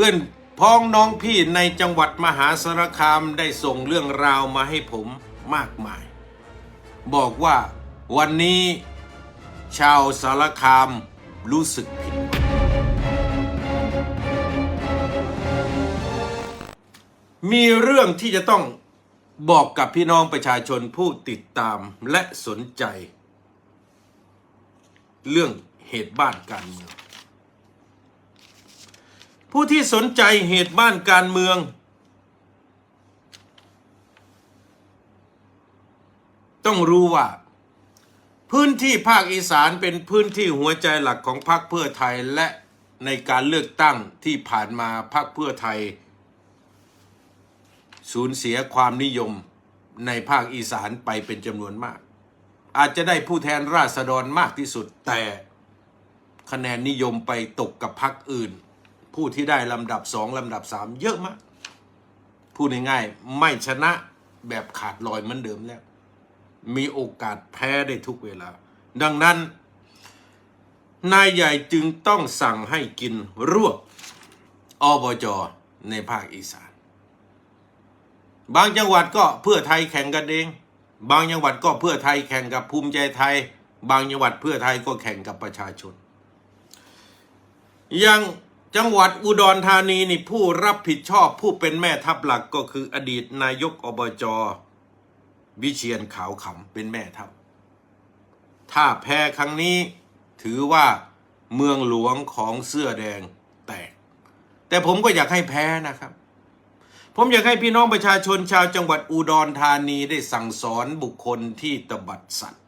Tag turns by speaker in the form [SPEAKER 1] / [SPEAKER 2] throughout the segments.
[SPEAKER 1] พื่อนพ้องน้องพี่ในจังหวัดมหาสารคามได้ส่งเรื่องราวมาให้ผมมากมาย บอกว่าวันนี้ชาวสารคามรู้สึกผิด มีเรื่องที่จะต้องบอกกับพี่น้องประชาชนผู้ติดตามและสนใจ เรื่องเหตุบ้านการเมือง ผู้ที่สนใจเหตุบ้านการเมือง ต้องรู้ว่า พื้นที่ภาคอีสานเป็นพื้นที่หัวใจหลักของพรรคเพื่อไทยและในการเลือกตั้งที่ผ่านมาพรรคเพื่อไทย สูญเสียความนิยมในภาคอีสานไปเป็นจำนวนมาก อาจจะได้ผู้แทนราษฎรมากที่สุดแต่คะแนนนิยมไปตกกับพรรคอื่น ผู้ที่ได้ลำดับสองลำดับสามเยอะมากพูดง่ายๆไม่ชนะแบบขาดลอยเหมือนเดิมแล้ว มีโอกาสแพ้ได้ทุกเวลา ดังนั้น นายใหญ่จึงต้องสั่งให้กินรวบอบจในภาคอีสาน บางจังหวัดก็เพื่อไทยแข่งกันเอง บางจังหวัดก็เพื่อไทยแข่งกับภูมิใจไทย บางจังหวัดเพื่อไทยก็แข่งกับประชาชนย่าง จังหวัดอุดรธานีนี่ผู้รับผิดชอบผู้เป็นแม่ทัพหลักก็คืออดีตนายกอบจวิเชียนขาวขำเป็นแม่ทัพ ถ้าแพ้ครั้งนี้ถือว่าเมืองหลวงของเสื้อแดงแตก แต่ผมก็อยากให้แพ้นะครับ ผมอยากให้พี่น้องประชาชนชาวจังหวัดอุดรธานีได้สั่งสอนบุคคลที่ตบัดสัตว์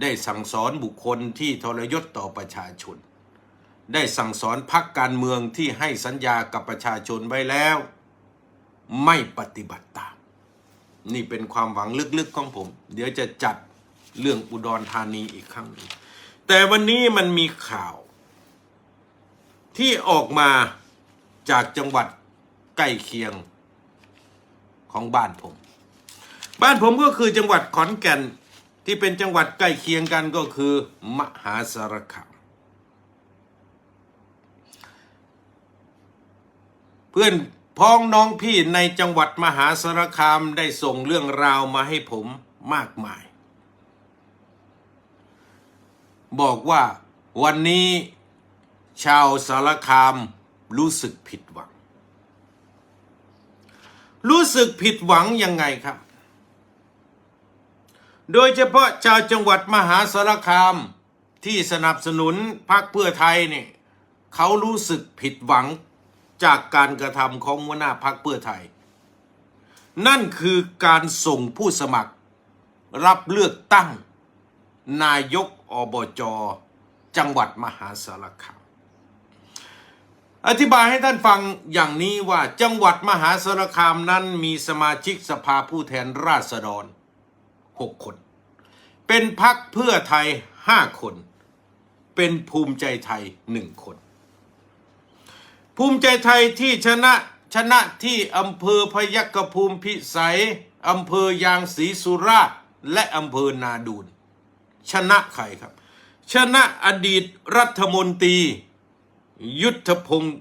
[SPEAKER 1] ได้สั่งสอนบุคคลที่ทรยศต่อประชาชน ได้สั่งสอนพักการเมืองที่ให้สัญญากับประชาชนไว้แล้ว ไม่ปฏิบัติตาม นี่เป็นความหวังลึกๆของผม เดี๋ยวจะจัดเรื่องอุดรธานีอีกครั้งหนึ่งแต่วันนี้มันมีข่าว ที่ออกมาจากจังหวัดใกล้เคียงของบ้านผม บ้านผมก็คือจังหวัดขอนแก่นที่เป็นจังหวัดใกล้เคียงกันก็คือ มหาสารคาม เพื่อนพ้องน้องพี่ในจังหวัดมหาสารคามได้ส่งเรื่องราวมาให้ผมมากมาย บอกว่าวันนี้ชาวสารคามรู้สึกผิดหวัง รู้สึกผิดหวังยังไงครับ โดยเฉพาะชาวจังหวัดมหาสารคามที่สนับสนุนพรรคเพื่อไทยเนี่ยเขารู้สึกผิดหวัง จากการกระทำของหัวหน้าพรรคเพื่อไทย นั่นคือการส่งผู้สมัคร รับเลือกตั้ง นายกอบจจังหวัดมหาสารคามอธิบายให้ท่านฟังอย่างนี้ว่าจังหวัดมหาสารคามนั้นมีสมาชิกสภาผู้แทนราษฎร 6 คน เป็นพักเพื่อไทย 5 คน เป็นภูมิใจไทย 1 คน ภูมิใจไทยที่ชนะชนะที่อำเภอพยัคฆภูมิพิสัยอำเภอยางศรีสุราษฎร์และอำเภอนาดูนชนะใครครับ ชนะอดีตรัฐมนตรี ยุทธพงศ์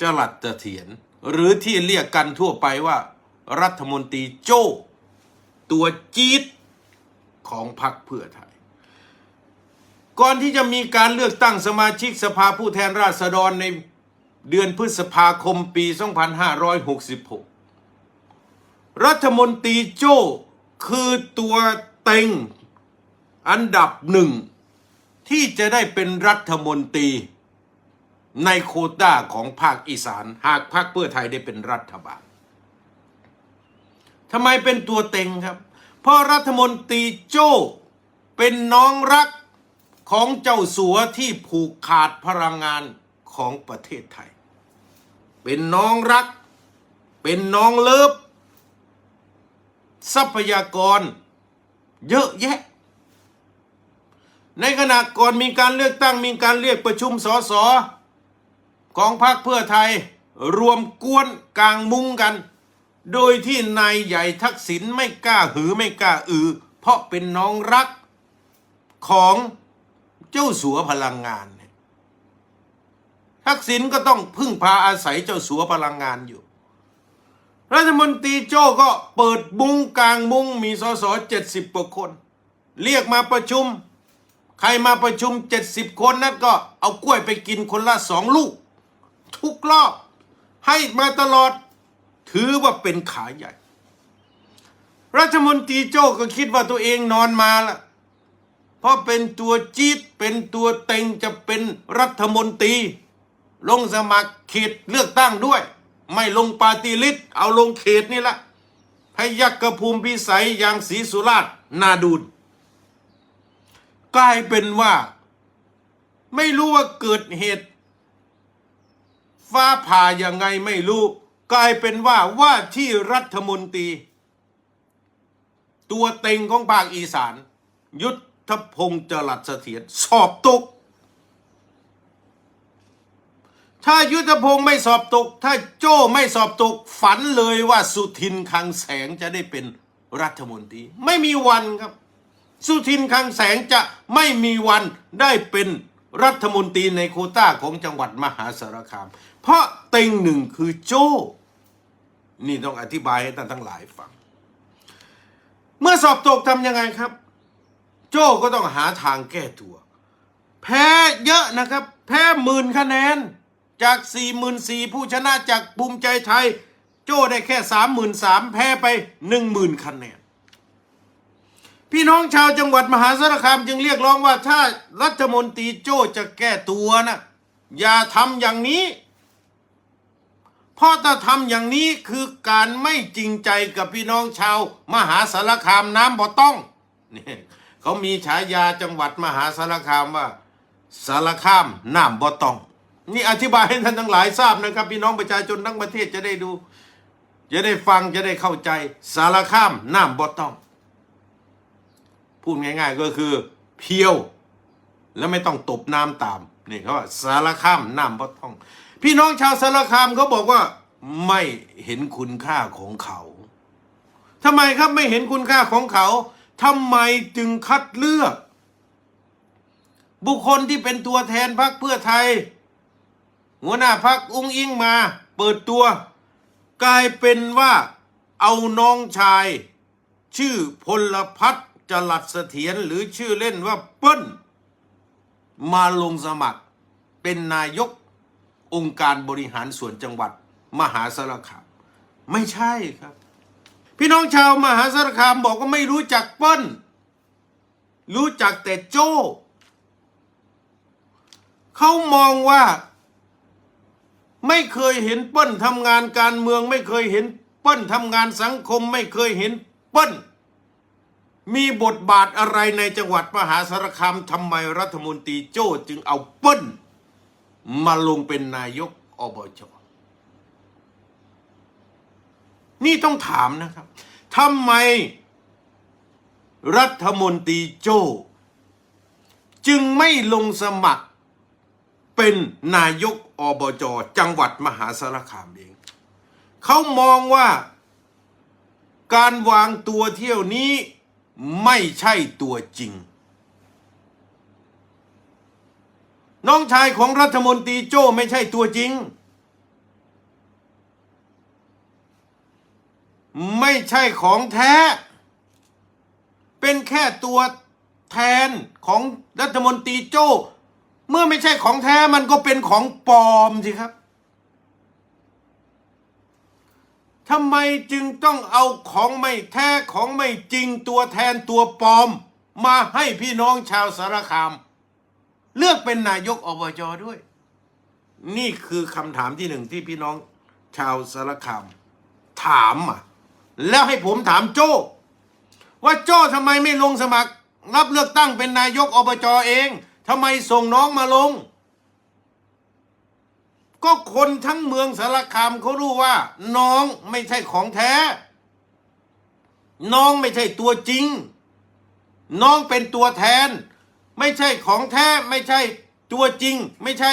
[SPEAKER 1] จรัสเถียรหรือที่เรียกกันทั่วไปว่า รัฐมนตรีโจ้ตัวจี๊ดของพรรคเพื่อไทย ก่อนที่จะมีการเลือกตั้งสมาชิกสภาผู้แทนราษฎรใน เดือนพฤษภาคมปี 2566 รัฐมนตรีโจ้คือตัวเต็งอันดับหนึ่ง ที่จะได้เป็นรัฐมนตรี ในโคต้าของภาคอีสาน หากพรรคเพื่อไทยได้เป็นรัฐบาลทำไมเป็นตัวเต็งครับ เพราะรัฐมนตรีโจ้เป็นน้องรักของเจ้าสัวที่ผูกขาดพลังงาน ของประเทศไทย เป็นน้องรัก เป็นน้องเลิฟทรัพยากร เยอะแยะ ในขณะก่อนมีการเลือกตั้งมีการเรียกประชุมสสของพรรคเพื่อไทยรวมกวนกลางมุงกัน โดยที่นายใหญ่ทักษิณไม่กล้าหือไม่กล้าอือ เพราะเป็นน้องรักของเจ้าสัวพลังงาน ทักษิณก็ต้องพึ่งพาอาศัยเจ้าสัวพลังงานอยู่ รัฐมนตรีโจ้ก็เปิดมุ้งกลางมุ้งมีสสเจ็ดสิบกว่าคน เรียกมาประชุม ใครมาประชุมเจ็ดสิบคนนั้นก็เอากล้วยไปกินคนละสองลูก ทุกรอบให้มาตลอดถือว่าเป็นขาใหญ่ รัฐมนตรีโจ้ก็คิดว่าตัวเองนอนมาละเพราะเป็นตัวจี๊ดเป็นตัวเต็งจะเป็นรัฐมนตรี ลงสมัครเขตเลือกตั้งด้วย ไม่ลงปาร์ตี้ลิสต์เอาลงเขตนี่ละพยักกระภูมิพิสัยอย่างศรีสุราษฎร์นาดูนกลายเป็นว่า ไม่รู้ว่าเกิดเหตุ ฟ้าผ่ายังไงไม่รู้ กลายเป็นว่าว่าที่รัฐมนตรี ตัวเต็งของภาคอีสาน ยุทธพงศ์จรัสเสถียรสอบตก ถ้ายุทธพงศ์ไม่สอบตก ถ้าโจ้ไม่สอบตก ฝันเลยว่าสุทินคังแสงจะได้เป็นรัฐมนตรี ไม่มีวันครับ สุทินคังแสงจะไม่มีวันได้เป็นรัฐมนตรีในโคต้าของจังหวัดมหาสารคาม เพราะเต็งหนึ่งคือโจ้ นี่ต้องอธิบายให้ท่านทั้งหลายฟัง เมื่อสอบตกทำยังไงครับ โจ้ก็ต้องหาทางแก้ตัว แพ้เยอะนะครับ แพ้หมื่นคะแนน จาก4 4 0 0 0ผู้ชนะจากภูมิใจไทย โจ้ได้แค่33,000แพ้ไป10,000คะแนนพี่น้องชาวจังหวัดมหาสารคามจึงเรียกร้องว่าถ้ารัฐมนตรีโจ้จะแก้ตัวนะอย่าทำอย่างนี้เพราะถ้าทำอย่างนี้คือการไม่จริงใจกับพี่น้องชาว มหาสารคามน้ำบ่ต้องนี่เขามีฉายาจังหวัดมหาสารคามว่า สารคามน้ำบ่ต้อง นี่อธิบายให้ท่านทั้งหลายทราบนะครับพี่น้องประชาชนทั้งประเทศจะได้ดู จะได้ฟังจะได้เข้าใจ สารคามน้ำบ่ต้อง พูดง่าย ๆก็คือ เพียว แล้วไม่ต้องตบน้ำตามนี่เขาว่าสารคามน้ำบ่ต้อง พี่น้องชาวสารคามเขาบอกว่าไม่เห็นคุณค่าของเขาทำไมครับไม่เห็นคุณค่าของเขาทำไมจึงคัดเลือก บุคคลที่เป็นตัวแทนพรรคเพื่อไทย หัวหน้าพรรคอุ้งอิงมาเปิดตัว กลายเป็นว่าเอาน้องชาย ชื่อพลพัฒน์จรัสเสถียรหรือชื่อเล่นว่าเปิ้ล มาลงสมัครเป็นนายกองค์การบริหารส่วนจังหวัด มหาสารคาม ไม่ใช่ครับ พี่น้องชาวมหาสารคามบอกว่าไม่รู้จักเปิ้ล รู้จักแต่โจ้เขามองว่า ไม่เคยเห็นเปิ้ลทำงานการเมือง ไม่เคยเห็นเปิ้ลทำงานสังคม ไม่เคยเห็นเปิ้ลมีบทบาทอะไรในจังหวัดมหาสารคามทำไมรัฐมนตรีโจ้จึงเอาเปิ้ลมาลงเป็นนายกอบจนี่ต้องถามนะครับทำไมรัฐมนตรีโจ้ จึงไม่ลงสมัคร เป็นนายกอบจจังหวัดมหาสารคามเอง เขามองว่าการวางตัวเที่ยวนี้ไม่ใช่ตัวจริง น้องชายของรัฐมนตรีโจ้ไม่ใช่ตัวจริง ไม่ใช่ของแท้ เป็นแค่ตัวแทนของรัฐมนตรีโจ้ เมื่อไม่ใช่ของแท้มันก็เป็นของปลอมสิครับทำไมจึงต้องเอาของไม่แท้ของไม่จริงตัวแทนตัวปลอม มาให้พี่น้องชาวสารคาม เลือกเป็นนายกอบจด้วย นี่คือคำถามที่หนึ่งที่พี่น้องชาวสารคาม ถามอะ แล้วให้ผมถามโจ้ ว่าโจ้ทำไมไม่ลงสมัคร รับเลือกตั้งเป็นนายกอบจเอง ทำไมส่งน้องมาลง ก็คนทั้งเมืองสารคามเขารู้ว่า น้องไม่ใช่ของแท้ น้องไม่ใช่ตัวจริง น้องเป็นตัวแทน ไม่ใช่ของแท้ไม่ใช่ตัวจริง ไม่ใช่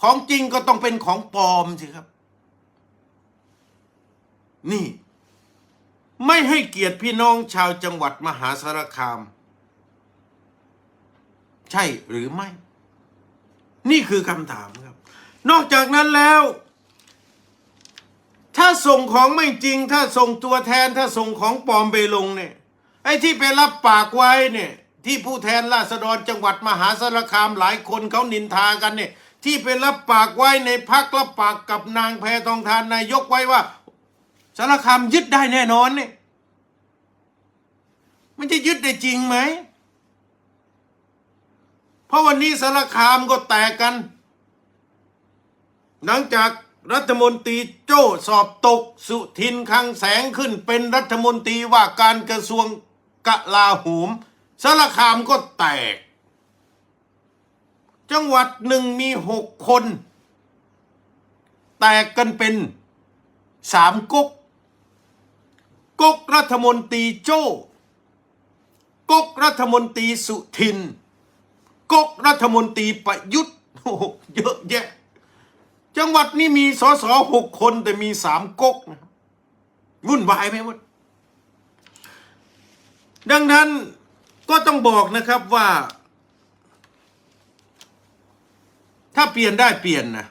[SPEAKER 1] ของจริงก็ต้องเป็นของปลอมสิครับ นี่ ไม่ให้เกียรติพี่น้องชาวจังหวัดมหาสารคาม ใช่หรือไม่ นี่คือคำถามครับ นอกจากนั้นแล้ว ถ้าส่งของไม่จริง ถ้าส่งตัวแทนถ้าส่งของปลอมไปลงเนี่ย ไอ้ที่ไปรับปากไว้เนี่ย ที่ผู้แทนราษฎรจังหวัดมหาสารคามหลายคนเขานินทากันเนี่ย ที่ไปรับปากไว้ในพักรับปากกับนางแพทองทานนายกไว้ว่าสารคามยึดได้แน่นอนเนี่ยมันจะยึดได้จริงไหม เพราะวันนี้สารคามก็แตกกัน หลังจากรัฐมนตรีโจ้สอบตกสุทินคังแสงขึ้นเป็นรัฐมนตรีว่าการกระทรวงกลาโหมสารคามก็แตก จังหวัดหนึ่งมีหกคน แตกกันเป็นสามก๊กก๊กรัฐมนตรีโจ้ก๊กรัฐมนตรีสุทิน ก๊กรัฐมนตรีประยุทธ์โอ้เยอะแยะ จังหวัดนี้มีสสหกคนแต่มีสามก๊กนะครับวุ่นวายไหมหมดดังนั้นก็ต้องบอกนะครับว่า ถ้าเปลี่ยนได้เปลี่ยนนะ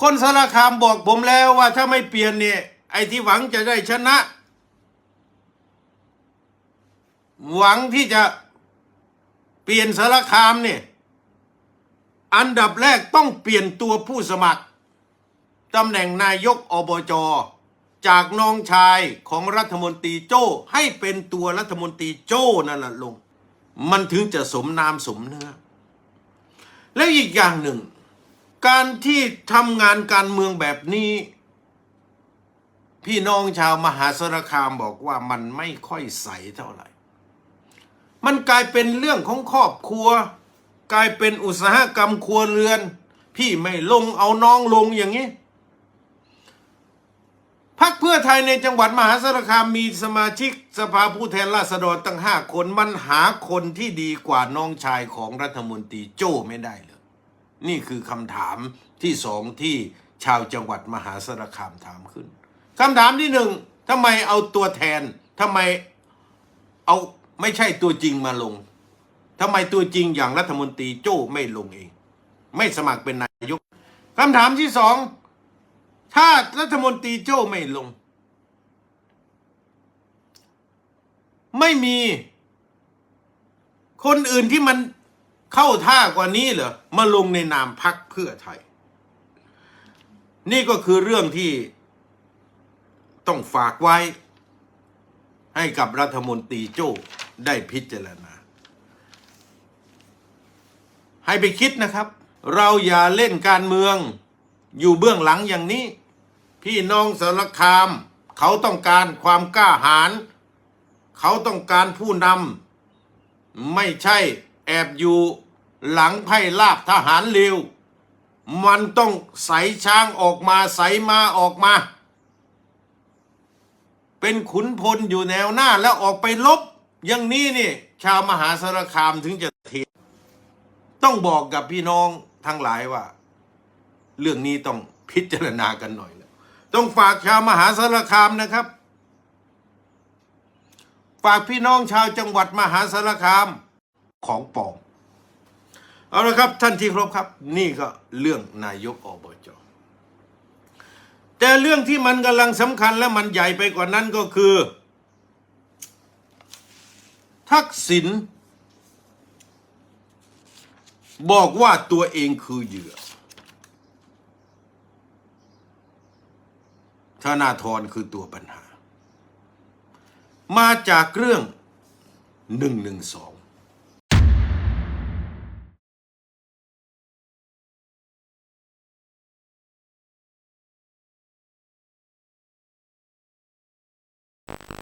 [SPEAKER 1] คนสารคามบอกผมแล้วว่าถ้าไม่เปลี่ยนเนี่ย ไอ้ที่หวังจะได้ชนะ หวังที่จะ ปลี่ยนสารคามเนี่ยอันดับแรกต้องเปลี่ยนตัวผู้สมัครตำแหน่งนายกอบจจากน้องชายของรัฐมนตรีโจ้ให้เป็นตัวรัฐมนตรีโจ้นั่นแหละลง มันถึงจะสมนามสมเนื้อ และอีกอย่างหนึ่ง การที่ทำงานการเมืองแบบนี้ พี่น้องชาวมหาสารคามบอกว่ามันไม่ค่อยใสเท่าไหร่ มันกลายเป็นเรื่องของครอบครัว กลายเป็นอุตสาหกรรมครัวเรือน พี่ไม่ลงเอาน้องลงอย่างนี้พักเพื่อไทยในจังหวัดมหาสารคามมีสมาชิกสภาผู้แทนราษฎรตั้งห้าคนมันหาคนที่ดีกว่าน้องชายของรัฐมนตรีโจ้ไม่ได้เลยนี่คือคำถามที่สองที่ชาวจังหวัดมหาสารคามถามขึ้นคำถามที่หนึ่งทำไมเอาตัวแทนทำไมเอา ไม่ใช่ตัวจริงมาลงทำไมตัวจริงอย่างรัฐมนตรีโจ้ไม่ลงเอง ไม่สมัครเป็นนายกคำถามที่สองถ้ารัฐมนตรีโจ้ไม่ลง ไม่มี คนอื่นที่มันเข้าท่ากว่านี้เหรอมาลงในนามพักเพื่อไทย นี่ก็คือเรื่องที่ต้องฝากไว้ ให้กับรัฐมนตรีโจ้ ได้พิจารณา ให้ไปคิดนะครับ เราอย่าเล่นการเมือง อยู่เบื้องหลังอย่างนี้ พี่น้องสารคาม เขาต้องการความกล้าหาญเขาต้องการผู้นำไม่ใช่แอบอยู่หลังไพ่ลาบทหารเลวมันต้องใสช้างออกมาใสมาออกมา เป็นขุนพลอยู่แนวหน้าแล้วออกไปลบ อย่างนี้นี่ชาวมหาสารคามถึงจะเทต้องบอกกับพี่น้องทั้งหลายว่า เรื่องนี้ต้องพิจารณากันหน่อยแล้วต้องฝากชาวมหาสารคามนะครับ ฝากพี่น้องชาวจังหวัดมหาสารคามของปอมเอาละครับท่านที่ครบครับ นี่ก็เรื่องนายกอบจแต่เรื่องที่มันกำลังสำคัญและมันใหญ่ไปกว่านั้นก็คือ ทักษิณบอกว่าตัวเองคือเหยื่อ ธนาธรคือตัวปัญหา มาจากเรื่องหนึ่งหนึ่งสอง